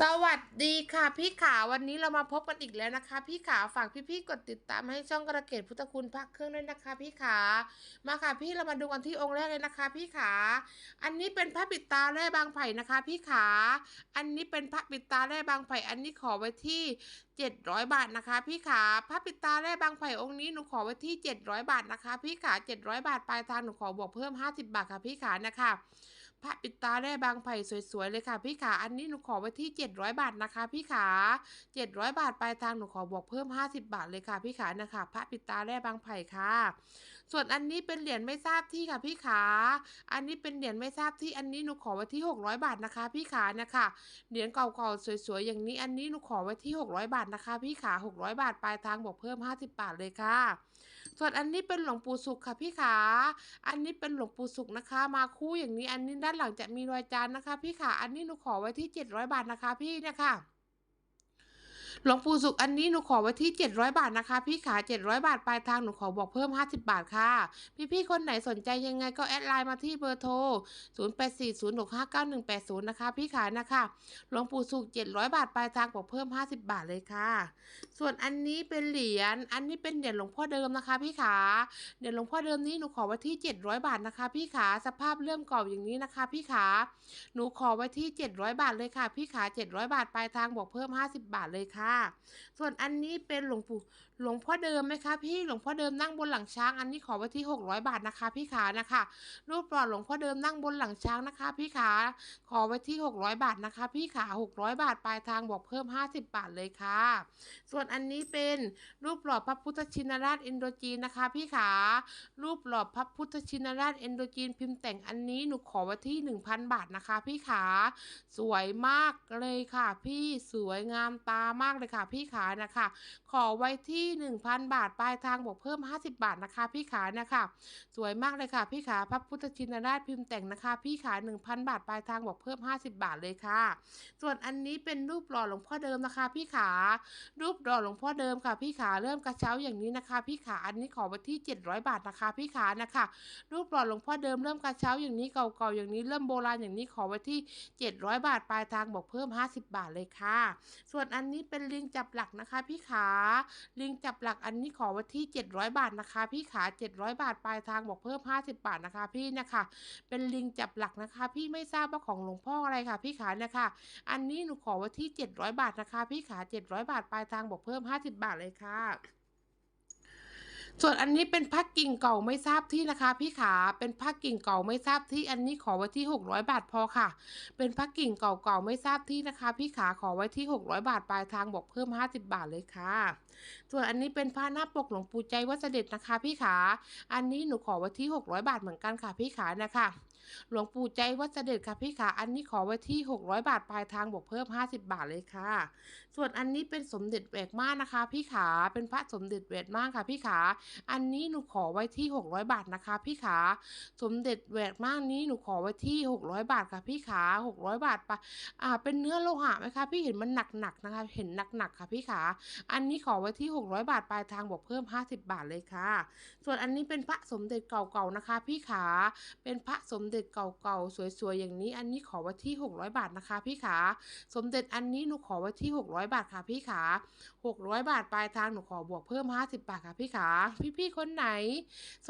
สวัสดีค่ะพี่ขาวันนี้เรามาพบกันอีกแล้วนะคะ พี่ขาฝากพี่ๆกดติดตามให้ช่องกระเกตพุทธคุณพักเครื่องด้วยนะคะ พี่ขามาค่ะพี่เรามาดูกันที่องค์แรกเลยนะคะ พี่ขาอันนี้เป็นพระปิดตาแร่บางไผ่นะคะ พี่ขาอันนี้เป็นพระปิดตาแร่บางไผ่อันนี้ขอไว้ที่700 บาทนะคะ พี่ขาพระปิดตาแร่บางไผ่องค์นี้หนูขอไว้ที่ 700 บาทนะคะ พี่ขา700 บาทปลายทางหนูขอบวกเพิ่ม 50 บาทค่ะพี่ขานะคะ พระปิดตาได้บางไผ่สวยๆเลยค่ะพี่ขาอันนี้หนูขอไว้ที่ 700 บาทนะคะ พี่ขา700 บาทปลายทางหนูขอบวกเพิ่ม 50 บาทเลยค่ะพี่ขานะคะพระปิดตาได้บางไผ่ค่ะ ส่วนอันนี้เป็นเหรียญไม่ทราบที่ค่ะพี่ขาอันนี้เป็นเหรียญไม่ทราบที่อันนี้หนูขอไว้ที่ 600 บาทนะคะ พี่ขานะคะเหรียญเก่าๆสวยๆอย่างนี้อันนี้หนูขอไว้ที่ 600 บาทนะคะ พี่ขา 600 บาทปลายทางบวกเพิ่ม 50 บาทเลยค่ะ ส่วนอันนี้เป็นหลวงปู่สุขค่ะพี่ขา อันนี้เป็นหลวงปู่สุขนะคะ มาคู่อย่างนี้อันนี้ด้านหลังจะมีรอยจานนะคะ พี่ขา อันนี้หนูขอไว้ที่ 700 บาทนะคะพี่เนี่ยค่ะ หลวงปู่สุขอันนี้หนูขอไว้ที่ 700 บาทนะคะ พี่ขา 700 บาทปลายทางหนูขอบอกเพิ่ม 50 บาทค่ะ พี่ๆคนไหนสนใจยังไงก็แอดไลน์มาที่เบอร์โทร 0840659180 นะคะ พี่ขานะคะหลวงปู่สุข700 บาทปลายทางบอกเพิ่ม 50 บาทเลยค่ะ ส่วนอันนี้เป็นเหรียญอันนี้เป็นเหรียญหลวงพ่อเดิมนะคะ พี่ขาเหรียญหลวงพ่อเดิมนี้หนูขอไว้ที่ 700 บาทนะคะ พี่ขาสภาพเริ่มเก่าอย่างนี้นะคะ พี่ขาหนูขอไว้ที่ 700 บาทเลยค่ะ พี่ขา 700 บาทปลายทางบอกเพิ่ม 50 บาทเลยค่ะส่วนอันนี้เป็นหลวงปู่ หลวงพ่อเดิมไหมคะพี่หลวงพ่อเดิมนั่งบนหลังช้างอันนี้ขอไว้ที่ 600 บาทนะคะ พี่ขานะคะรูปหล่อหลวงพ่อเดิมนั่งบนหลังช้างนะคะ พี่ขาขอไว้ที่ 600 บาทนะคะ พี่ขา 600 บาทปลายทางบอกเพิ่ม 50 บาทเลยค่ะ ส่วนอันนี้เป็นรูปหล่อพระพุทธชินราชเอนโดจีนนะคะ พี่ขารูปหล่อพระพุทธชินราชเอนโดจีนพิมพ์แต่งอันนี้หนูขอไว้ที่ 1,000 บาทนะคะ พี่ขาสวยมากเลยค่ะ พี่สวยงามตามากเลยค่ะ พี่ขานะคะ ขอไว้ที่1,000 บาท ปลายทางบวกเพิ่ม 50 บาทนะคะ พี่ขานะคะ สวยมากเลยค่ะ พี่ขาพระพุทธชินราชพิมพ์แต่งนะคะ พี่ขา 1,000 บาท ปลายทางบวกเพิ่ม 50 บาทเลยค่ะ ส่วนอันนี้เป็นรูปหล่อหลวงพ่อเดิมนะคะ พี่ขา รูปหล่อหลวงพ่อเดิมค่ะ พี่ขาเริ่มกระเช้าอย่างนี้นะคะ พี่ขาอันนี้ขอไว้ที่ 700 บาทนะคะ พี่ขานะคะ รูปหล่อหลวงพ่อเดิมเริ่มกระเช้าอย่างนี้เก่าๆอย่างนี้เริ่มโบราณอย่างนี้ขอไว้ที่ 700 บาทปลายทางบอกเพิ่ม 50 บาทเลยค่ะ ส่วนอันนี้เป็นลิงจับหลักนะคะ พี่ขาลิงจับหลักอันนี้ขอไว้ที่ 700 บาทนะคะ พี่ขา700 บาทปลายทางบอกเพิ่ม 50 บาทนะคะ พี่นะคะ เป็นลิงจับหลักนะคะ พี่ไม่ทราบว่าของหลวงพ่ออะไรค่ะ พี่ขานะคะ อันนี้หนูขอไว้ที่ 700 บาทนะคะ พี่ขา700 บาทปลายทางบอกเพิ่ม 50 บาทเลยค่ะส่วนอันนี้เป็นพักกิ่งเก่าไม่ทราบที่นะคะ พี่ขาเป็นพักกิ่งเก่าไม่ทราบที่อันนี้ขอไว้ที่ 600 บาทพอค่ะ เป็นพักกิ่งเก่าๆไม่ทราบที่นะคะ พี่ขาขอไว้ที่ 600 บาทปลายทางบอกเพิ่ม 50 บาทเลยค่ะ ส่วนอันนี้เป็นผ้าหน้าปกหลวงปู่ใจวัดเสด็จนะคะพี่ขา อันนี้หนูขอไว้ที่ 600 บาทเหมือนกันค่ะพี่ขานะคะ หลวงปู่ใจวัดเสด็จค่ะพี่ขาอันนี้ขอไว้ที่ 600 บาทปลายทางบวกเพิ่ม 50 บาทเลยค่ะ ส่วนอันนี้เป็นสมเด็จแหวกม่านนะคะ พี่ขาเป็นพระสมเด็จแหวกม่านค่ะพี่ขาอันนี้หนูขอไว้ที่ 600 บาทนะคะ พี่ขาสมเด็จแหวกม่านนี้หนูขอไว้ที่ 600 บาทค่ะพี่ขา600 บาทปะอ่าเป็นเนื้อโลหะไหมคะพี่เห็นมันหนักๆนะคะ เห็นหนักๆค่ะพี่ขาอันนี้ขอไว้ที่ 600 บาทปลายทางบวกเพิ่ม 50 บาทเลยค่ะ ส่วนอันนี้เป็นพระสมเด็จเก่าๆนะคะ พี่ขาเป็นพระสมเด็จเก่าๆ สวยๆ อย่างนี้ อันนี้ขอไว้ที่ 600 บาทนะคะพี่ขา สมเด็จอันนี้หนูขอไว้ที่ 600 บาทค่ะพี่ขา 600 บาทปลายทางหนูขอบวกเพิ่ม 50 บาทค่ะพี่ขา พี่ๆ คนไหน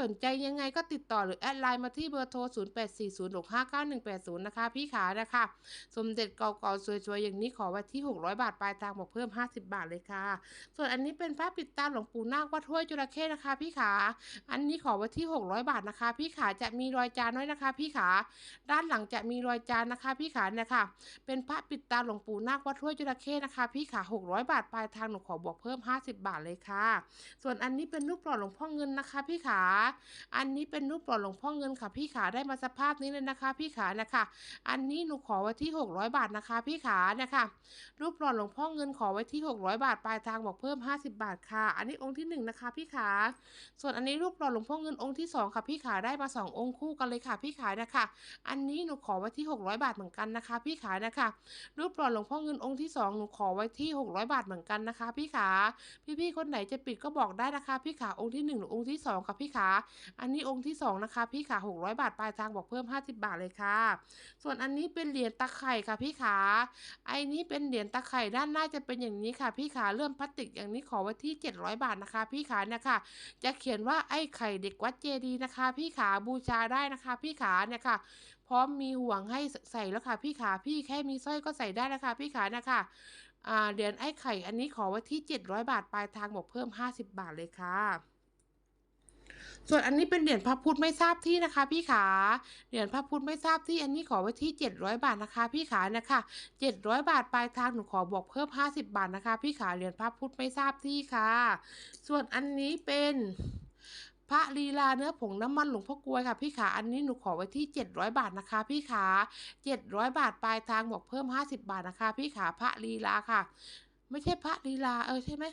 สนใจยังไงก็ติดต่อหรือแอดไลน์มาที่เบอร์โทร 0840659180 นะคะพี่ขานะคะ สมเด็จเก่าๆ สวยๆ อย่างนี้ขอไว้ที่ 600 บาทปลายทางบวกเพิ่ม 50 บาทเลยค่ะ ส่วนอันนี้เป็นพระปิดตาหลวงปู่นาควัดห้วยจระเข้นะคะพี่ขา อันนี้ขอไว้ที่ 600 บาทนะคะ พี่ขาจะมีรอยจานไว้นะคะพี่ขา ด้านหลังจะมีรอยจานนะคะ พี่ขาเนี่ยค่ะ เป็นพระปิดตาหลวงปู่นาควัดห้วยจระเข้นะคะ พี่ขา 600 บาทปลายทางหนูขอบวกเพิ่ม 50 บาทเลยค่ะ ส่วนอันนี้เป็นรูปหล่อหลวงพ่อเงินนะคะ พี่ขา อันนี้เป็นรูปหล่อหลวงพ่อเงินค่ะ พี่ขาได้มาสภาพนี้เลยนะคะ พี่ขานะคะ อันนี้หนูขอไว้ที่ 600 บาทนะคะ พี่ขานี่ยค่ะรูปหล่อหลวงพ่อเงินขอไว้ที่ 600 บาทปลายทางบอกเพิ่ม 50 บาทค่ะ อันนี้องค์ที่หนึ่งนะคะพี่ขา ส่วนอันนี้รูปหล่อหลวงพ่อเงินองค์ที่สองค่ะพี่ขาได้มาสององค์คู่กันเลยค่ะพี่ขานะคะ อันนี้หนูขอไว้ที่ 600 บาทเหมือนกันนะคะ พี่ขานะคะ รูปหล่อหลวงพ่อเงินองค์ที่สองหนูขอไว้ที่ 600 บาทเหมือนกันนะคะ พี่ขาพี่ๆคนไหนจะปิดก็บอกได้นะคะ พี่ขาองค์ที่หนึ่งหรือองค์ที่สองค่ะพี่ขาอันนี้องค์ที่สองนะคะ พี่ขา600 บาทปลายทางบอกเพิ่ม 50 บาทเลยค่ะ ส่วนอันนี้เป็นเหรียญตะไคร่ค่ะพี่ขาไอ้นี้เป็นเหรียญตะไคร่ด้านหน้าจะเป็นอย่างนี้ค่ะ พี่ขาเริ่มพลาสติกอย่างนี้ขอไว้ที่ 700 บาทนะคะ พี่ขานี่ยค่ะจะเขียนว่าไอ้ไข่เด็กวัดเจดีย์นะคะ พี่ขาบูชาได้นะคะ พี่ขาเนี่ยค่ะ พร้อมมีห่วงให้ใส่แล้วค่ะพี่ขาพี่แค่มีสร้อยก็ใส่ได้แล้วค่ะพี่ขานะคะเหรียญไอ้ไข่อันนี้ขอไว้ที่ 700 บาทปลายทางบอกเพิ่ม 50 บาทเลยค่ะส่วนอันนี้เป็นเหรียญพระพุทธไม่ทราบที่นะคะ พี่ขา เหรียญพระพุทธไม่ทราบที่อันนี้ขอไว้ที่ 700 บาทนะคะ พี่ขานะคะ 700 บาทปลายทางหนูขอบอกเพิ่ม 50 บาทนะคะ พี่ขาเหรียญพระพุทธไม่ทราบที่ค่ะ ส่วนอันนี้เป็น พระลีลาเนื้อผงน้ำมันหลวงพ่อกลวยค่ะ พี่ขาอันนี้หนูขอไว้ที่ 700 บาทนะคะ พี่ขา700 บาทปลายทางบอกเพิ่ม 50 บาทนะคะ พี่ขาพระลีลาค่ะ ไม่ใช่พระลีลาเออใช่ไหม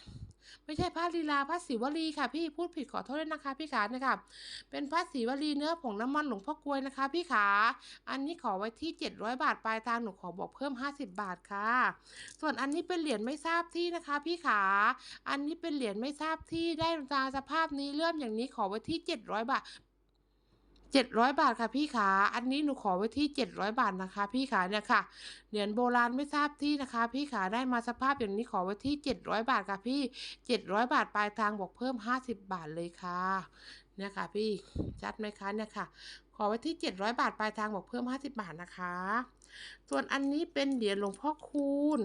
ไม่ใช่พระลีลาพระศิวลีค่ะ พี่พูดผิดขอโทษด้วยนะคะ พี่ขาเนี่ยค่ะเป็นพระศิวลีเนื้อผงน้ำมันหลวงพ่อกลวยนะคะ พี่ขา อันนี้ขอไว้ที่ 700 บาทปลายทางหนูขอบอกเพิ่ม 50 บาทค่ะ ส่วนอันนี้เป็นเหรียญไม่ทราบที่นะคะ พี่ขา อันนี้เป็นเหรียญไม่ทราบที่ได้ตาสภาพนี้เริ่มอย่างนี้ขอไว้ที่ 700 บาท 700 บาทค่ะพี่ขาอันนี้หนูขอไว้ที่ 700 บาทนะคะ พี่ขาเนี่ยค่ะเหรียญโบราณไม่ทราบที่นะคะ พี่ขาได้มาสภาพอย่างนี้ขอไว้ที่ 700 บาทค่ะพี่ 700 บาทปลายทางบอกเพิ่ม 50 บาทเลยค่ะเนี่ยค่ะพี่ชัดไหมคะเนี่ยค่ะ อไว้ที่ 700 บาทปลายทางบอกเพิ่ม 50 บาทนะคะ ส่วนอันนี้เป็นเหรียญหลวงพ่อคูณ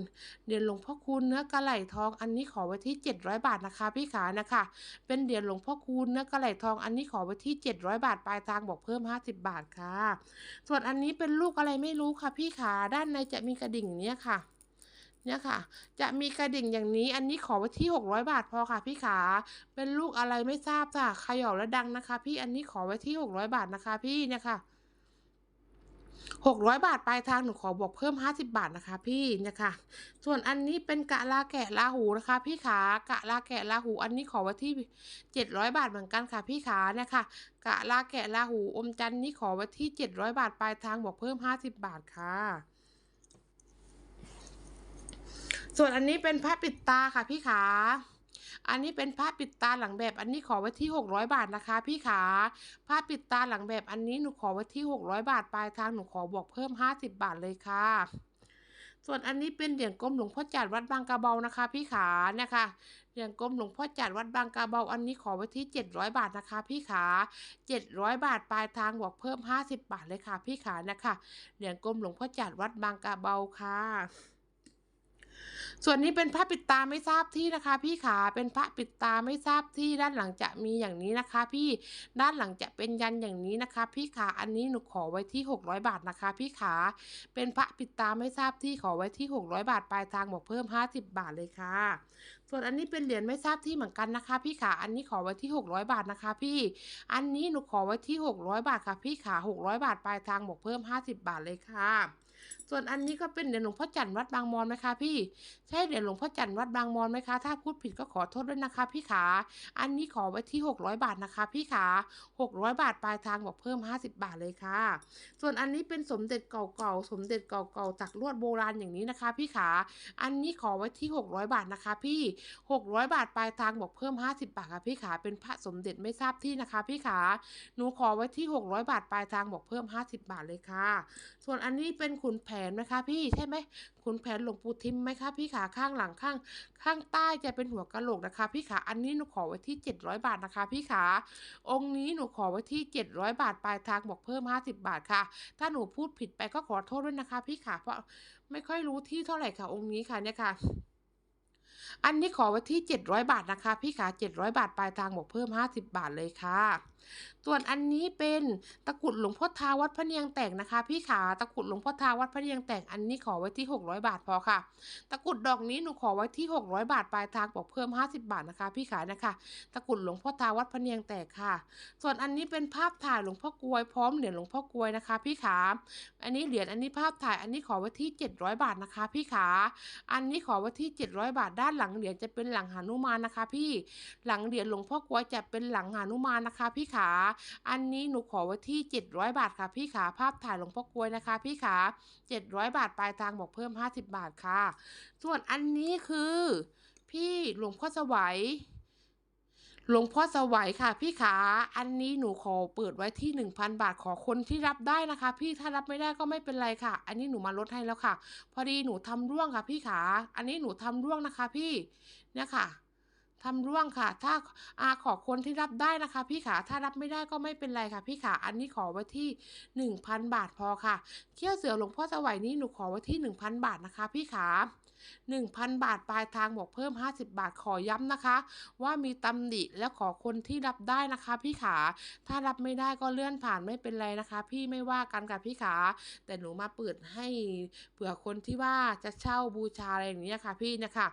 เหรียญหลวงพ่อคูณเนื้อกระไหลทอง อันนี้ขอไว้ที่ 700 บาทนะคะ พี่ขานะคะ เป็นเหรียญหลวงพ่อคูณเนื้อกระไหลทอง อันนี้ขอไว้ที่ 700 บาทปลายทางบอกเพิ่ม 50 บาทค่ะ ส่วนอันนี้เป็นลูกอะไรไม่รู้ค่ะ พี่ขาด้านในจะมีกระดิ่งเนี้ยค่ะ เนี่ยค่ะ จะมีกระดิ่งอย่างนี้ อันนี้ขอไว้ที่ 600 บาทพอค่ะพี่ขา เป็นลูกอะไรไม่ทราบจ้ะเขย่าแล้วดังนะคะ พี่ อันนี้ขอไว้ที่ 600 บาทนะคะ พี่เนี่ยค่ะ600บาทปลายทางหนูขอบอกเพิ่ม50บาทนะคะ พี่เนี่ยค่ะ ส่วนอันนี้เป็นกะลาแกะลาหูนะคะ พี่ขากะลาแกะลาหู อันนี้ขอไว้ที่700บาทเหมือนกันค่ะ พี่ขาเนี่ยค่ะกะลาแกะลาหูอมจันนี่ขอไว้ที่700บาทปลายทางบอกเพิ่ม50บาทค่ะ ส่วนอันนี้เป็นผ้าปิดตาค่ะพี่ขา อันนี้เป็นผ้าปิดตาหลังแบบ อันนี้ขอไว้ที่ 600 บาทนะคะ พี่ขา ผ้าปิดตาหลังแบบอันนี้หนูขอไว้ที่ 600 บาทปลายทางหนูขอบอกเพิ่ม 50 บาทเลยค่ะ ส่วนอันนี้เป็นเหรียญกลมหลวงพ่อจัดวัดบางกระเบานะคะ พี่ขานี่ยค่ะเหรียญกลมหลวงพ่อจัดวัดบางกระเบาอันนี้ขอไว้ที่ 700 บาทนะคะ พี่ขา700 บาทปลายทางบอกเพิ่ม 50 บาทเลยค่ะ พี่ขานะคะเหรียญกลมหลวงพ่อจัดวัดบางกระเบาค่ะ ส่วนนี้เป็นผ้าปิดตาไม่ทราบที่นะคะ พี่ขาเป็นผ้าปิดตาไม่ทราบที่ด้านหลังจะมีอย่างนี้นะคะ พี่ด้านหลังจะเป็นยันอย่างนี้นะคะ พี่ขาอันนี้หนูขอไว้ที่ 600 บาทนะคะ พี่ขาเป็นผ้าปิดตาไม่ทราบที่ขอไว้ที่ 600 บาทปลายทางบอกเพิ่ม 50 บาทเลยค่ะ ส่วนอันนี้เป็นเหรียญไม่ทราบที่เหมือนกันนะคะ พี่ขาอันนี้ขอไว้ที่ 600 บาทนะคะ พี่ อันนี้หนูขอไว้ที่ 600 บาทค่ะ พี่ขา600 บาทปลายทางบอกเพิ่ม 50 บาทเลยค่ะ ส่วนอันนี้ก็เป็นเหรียญหลวงพ่อจันทร์วัดบางมอนไหมคะพี่ ใช่เหรียญหลวงพ่อจันทร์วัดบางมอนไหมคะ ถ้าพูดผิดก็ขอโทษด้วยนะคะ พี่ขา อันนี้ขอไว้ที่ 600 บาทนะคะ พี่ขา 600 บาทปลายทางบอกเพิ่ม 50 บาทเลยค่ะ ส่วนอันนี้เป็นสมเด็จเก่าๆ สมเด็จเก่าๆจากลวดโบราณอย่างนี้นะคะ พี่ขา อันนี้ขอไว้ที่ 600 บาทนะคะ พี่ 600 บาทปลายทางบอกเพิ่ม 50 บาทค่ะพี่ขา เป็นพระสมเด็จไม่ทราบที่นะคะ พี่ขา หนูขอไว้ที่ 600 บาทปลายทางบอกเพิ่ม 50 บาทเลยค่ะ ส่วนอันนี้เป็นขุนแผนนะคะพี่ใช่ไหมขุนแผนหลวงปู่ทิมไหมคะพี่ขาข้างหลังข้าง ข้างใต้จะเป็นหัวกะโหลกนะคะ พี่ขาอันนี้หนูขอไว้ที่ 700 บาทนะคะ พี่ขาองค์นี้หนูขอไว้ที่ 700 บาทปลายทางบอกเพิ่ม 50 บาทค่ะ ถ้าหนูพูดผิดไปก็ขอโทษด้วยนะคะ พี่ขาเพราะไม่ค่อยรู้ที่เท่าไหร่ค่ะองค์นี้ค่ะเนี่ยค่ะอันนี้ขอไว้ที่ 700 บาทนะคะ พี่ขา700 บาทปลายทางบอกเพิ่ม 50 บาทเลยค่ะ ส่วนอันนี้เป็นตะกรุดหลวงพ่อทาวัดพระเนียงแตกนะคะ พี่ขาตะกรุดหลวงพ่อทาวัดพระเนียงแตกอันนี้ขอไว้ที่ 600 บาทพอค่ะ ตะกรุดดอกนี้หนูขอไว้ที่ 600 บาทปลายทางบอกเพิ่ม 50 บาทนะคะ พี่ขานะคะ ตะกรุดหลวงพ่อทาวัดพระเนียงแตกค่ะ ส่วนอันนี้เป็นภาพถ่ายหลวงพ่อกลวยพร้อมเหรียญหลวงพ่อกลวยนะคะ พี่ขาอันนี้เหรียญอันนี้ภาพถ่ายอันนี้ขอไว้ที่ 700 บาทนะคะ พี่ขาอันนี้ขอไว้ที่ 700 บาทด้านหลังเหรียญจะเป็นหลังหานุมานนะคะ พี่หลังเหรียญหลวงพ่อกลวยจะเป็นหลังหานุมานนะคะ พี่ขาอันนี้หนูขอไว้ที่ 700 บาทค่ะพี่ขาภาพถ่ายหลวงพ่อกลวยนะคะ พี่ขา700 บาทปลายทางบอกเพิ่ม 50 บาทค่ะ ส่วนอันนี้คือ พี่หลวงพ่อสวัยหลวงพ่อสวัยค่ะพี่ขา อันนี้หนูขอเปิดไว้ที่ 1,000 บาทขอคนที่รับได้นะคะ พี่ถ้ารับไม่ได้ก็ไม่เป็นไรค่ะ อันนี้หนูมาลดให้แล้วค่ะ พอดีหนูทำร่วงค่ะพี่ขา อันนี้หนูทำร่วงนะคะ พี่เนี่ยค่ะ ทำร่วงค่ะ ถ้าอาขอคนที่รับได้นะคะ พี่ขาถ้ารับไม่ได้ก็ไม่เป็นไรค่ะ พี่ขาอันนี้ขอไว้ที่ 1,000 บาทพอค่ะเขี้ยวเสือหลวงพ่อสวัยนี้หนูขอไว้ที่ 1,000 บาทนะคะ พี่ขา1,000 บาทปลายทางบอกเพิ่ม 50 บาทขอย้ำนะคะ ว่ามีตำหนิและขอคนที่รับได้นะคะ พี่ขา ถ้ารับไม่ได้ก็เลื่อนผ่านไม่เป็นไรนะคะ พี่ไม่ว่ากันกับพี่ขา แต่หนูมาเปิดให้เผื่อคนที่ว่าจะเช่าบูชาอะไรอย่างเงี้ค่ะ พี่นะคะ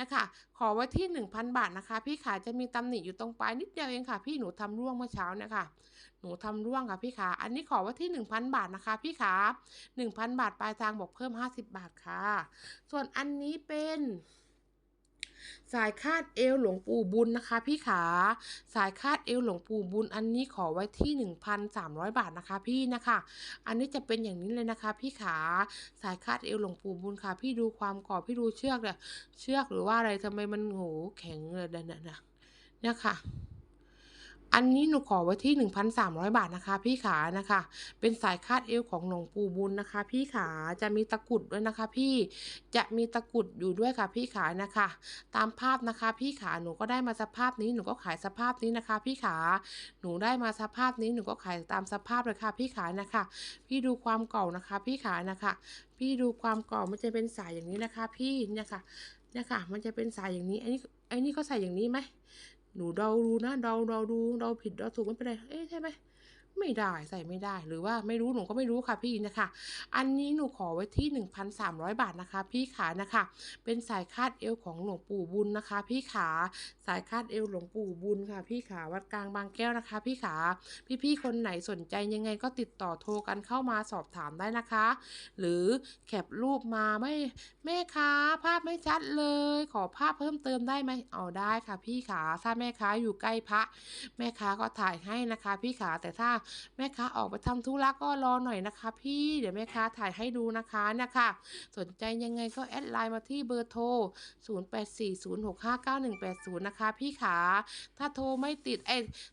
นะคะ ขอไว้ที่ 1,000 บาทนะคะ พี่ขาจะมีตำหนิอยู่ตรงปลายนิดเดียวเองค่ะ พี่หนูทำร่วงเมื่อเช้านี่ค่ะหนูทำร่วงค่ะพี่ขาอันนี้ขอไว้ที่ 1,000 บาทนะคะ พี่ขา1,000 บาทปลายทางบอกเพิ่ม 50 บาทค่ะ ส่วนอันนี้เป็น สายคาดเอวหลวงปู่บุญนะคะ พี่ขา สายคาดเอวหลวงปู่บุญ อันนี้ขอไว้ที่ 1,300 บาทนะคะ พี่นะคะ อันนี้จะเป็นอย่างนี้เลยนะคะ พี่ขา สายคาดเอวหลวงปู่บุญค่ะ พี่ดูความกรอบพี่ดูเชือกเนี่ยเชือกหรือว่าอะไรทำไมมันโหแข็งเลยเนี่ยนี่ยเนี่ยค่ะ อันนี้หนูขอไว้ที่ 1,300 บาทนะคะ พี่ขานะคะ เป็นสายคาดเอวของหลวงปู่บุญนะคะ พี่ขาจะมีตะกุดด้วยนะคะ พี่จะมีตะกุดอยู่ด้วยค่ะ พี่ขานะคะ ตามภาพนะคะ พี่ขาหนูก็ได้มาสภาพนี้หนูก็ขายสภาพนี้นะคะ พี่ขาหนูได้มาสภาพนี้หนูก็ขายตามสภาพเลยค่ะ พี่ขานะคะ พี่ดูความเก่านะคะ พี่ขานะคะ พี่ดูความเก่ามันจะเป็นสายอย่างนี้นะคะ พี่เนี่ยค่ะเนี่ยค่ะ มันจะเป็นสายอย่างนี้อันนี้อันนี้เขาใส่อย่างนี้ไหม หนูเดาดูนะเดาเดาดูเดาผิดเดาถูกไม่เป็นไรเอ๊ะใช่ไหม ไม่ได้ใส่ไม่ได้ หรือว่าไม่รู้หนูก็ไม่รู้ค่ะพี่นะคะ อันนี้หนูขอไว้ที่ 1,300 บาทนะคะ พี่ขานะคะ เป็นสายคาดเอวของหลวงปู่บุญนะคะ พี่ขาสายคาดเอวหลวงปู่บุญค่ะ พี่ขาวัดกลางบางแก้วนะคะ พี่ขาพี่ๆคนไหนสนใจยังไงก็ติดต่อโทรกันเข้ามาสอบถามได้นะคะ หรือแคปรูปมาไม่แม่ค้าภาพไม่ชัดเลย ขอภาพเพิ่มเติมได้ไหมเอาได้ค่ะ พี่ขาถ้าแม่ค้าอยู่ใกล้พระ แม่ค้าก็ถ่ายให้นะคะ พี่ขาแต่ถ้าแม่ค้าออกไปทำธุระก็รอหน่อยนะคะ พี่เดี๋ยวแม่ค้าถ่ายให้ดูนะคะนะคะ สนใจยังไงก็แอดไลน์มาที่เบอร์โทร 0840659180 นะคะพี่ขา ถ้าโทรไม่ติดไอ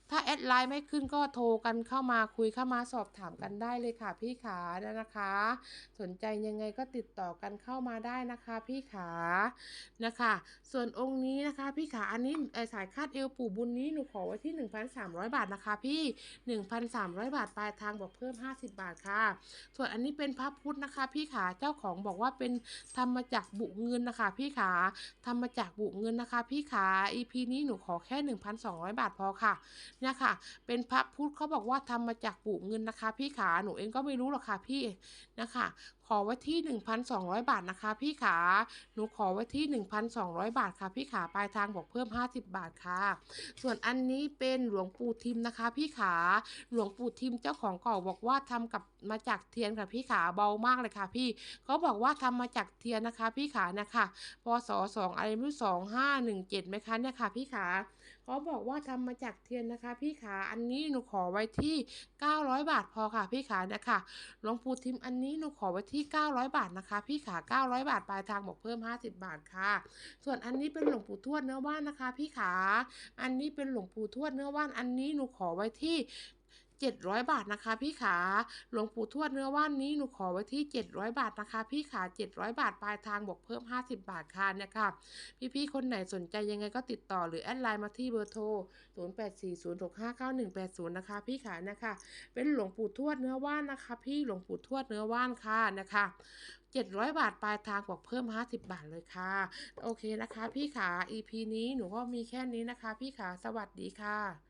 ถ้าแอดไลน์ไม่ขึ้นก็โทรกันเข้ามาคุยเข้ามาสอบถามกันได้เลยค่ะ พี่ขานะคะ สนใจยังไงก็ติดต่อกันเข้ามาได้นะคะ พี่ขานะคะ ส่วนองค์นี้นะคะ พี่ขาอันนี้สายคาดเอวปู่บุญนี้หนูขอไว้ที่ 1,300 บาทนะคะ พี่ 1,300บาทปลายทางบอกเพิ่ม 50 บาทค่ะ ส่วนอันนี้เป็นพระพุทธนะคะ พี่ขาเจ้าของบอกว่าเป็นทำมาจากบุเงินนะคะ พี่ขาทำมาจากบุเงินนะคะ พี่ขา EP นี้หนูขอแค่ 1,200 บาทพอค่ะเนี่ยค่ะ เป็นพระพุทธเขาบอกว่าทำมาจากบุเงินนะคะ พี่ขาหนูเองก็ไม่รู้หรอกค่ะพี่นะคะ ขอไว้ที่ 1,200 บาทนะคะ พี่ขา หนูขอไว้ที่ 1,200 บาทค่ะ พี่ขา ปลายทางบอกเพิ่ม 50 บาทค่ะ ส่วนอันนี้เป็นหลวงปู่ทิมนะคะ พี่ขา หลวงปู่ทิมเจ้าของเก่าบอกว่าทำกับมาจากเทียนค่ะพี่ขา เบามากเลยค่ะ พี่เขาบอกว่าทำมาจากเทียนนะคะ พี่ขานะคะพศสองอะไรไม่รู้สองห้าหนึ่งเจ็ดไหมคะเนี่ยค่ะ พี่ขา เขาบอกว่าทำมาจากเทียนนะคะ พี่ขาอันนี้หนูขอไว้ที่ 900 บาทพอค่ะพี่ขานะคะหลวงปู่ทิมอันนี้หนูขอไว้ที่ 900 บาทนะคะ พี่ขา 900 บาทปลายทางบอกเพิ่ม 50 บาทค่ะ ส่วนอันนี้เป็นหลวงปู่ทวดเนื้อว่านนะคะ พี่ขา อันนี้เป็นหลวงปู่ทวดเนื้อว่านอันนี้หนูขอไว้ที่ 700 บาทนะคะพี่ขาหลวงปู่ทวดเนื้อว่านนี้หนูขอไว้ที่ 700 บาทนะคะ พี่ขา700 บาทปลายทางบวกเพิ่ม 50 บาทค่ะเนี่ยค่ะพี่ๆคนไหนสนใจยังไงก็ติดต่อหรือแอดไลน์มาที่เบอร์โทร 0840659180 นะคะ พี่ขานะคะเป็นหลวงปู่ทวดเนื้อว่านนะคะ พี่หลวงปู่ทวดเนื้อว่านค่ะนะคะ700 บาทปลายทางบอกเพิ่ม 50 บาทเลยค่ะ โอเคนะคะ พี่ขา EP นี้หนูก็มีแค่นี้นะคะ พี่ขาสวัสดีค่ะ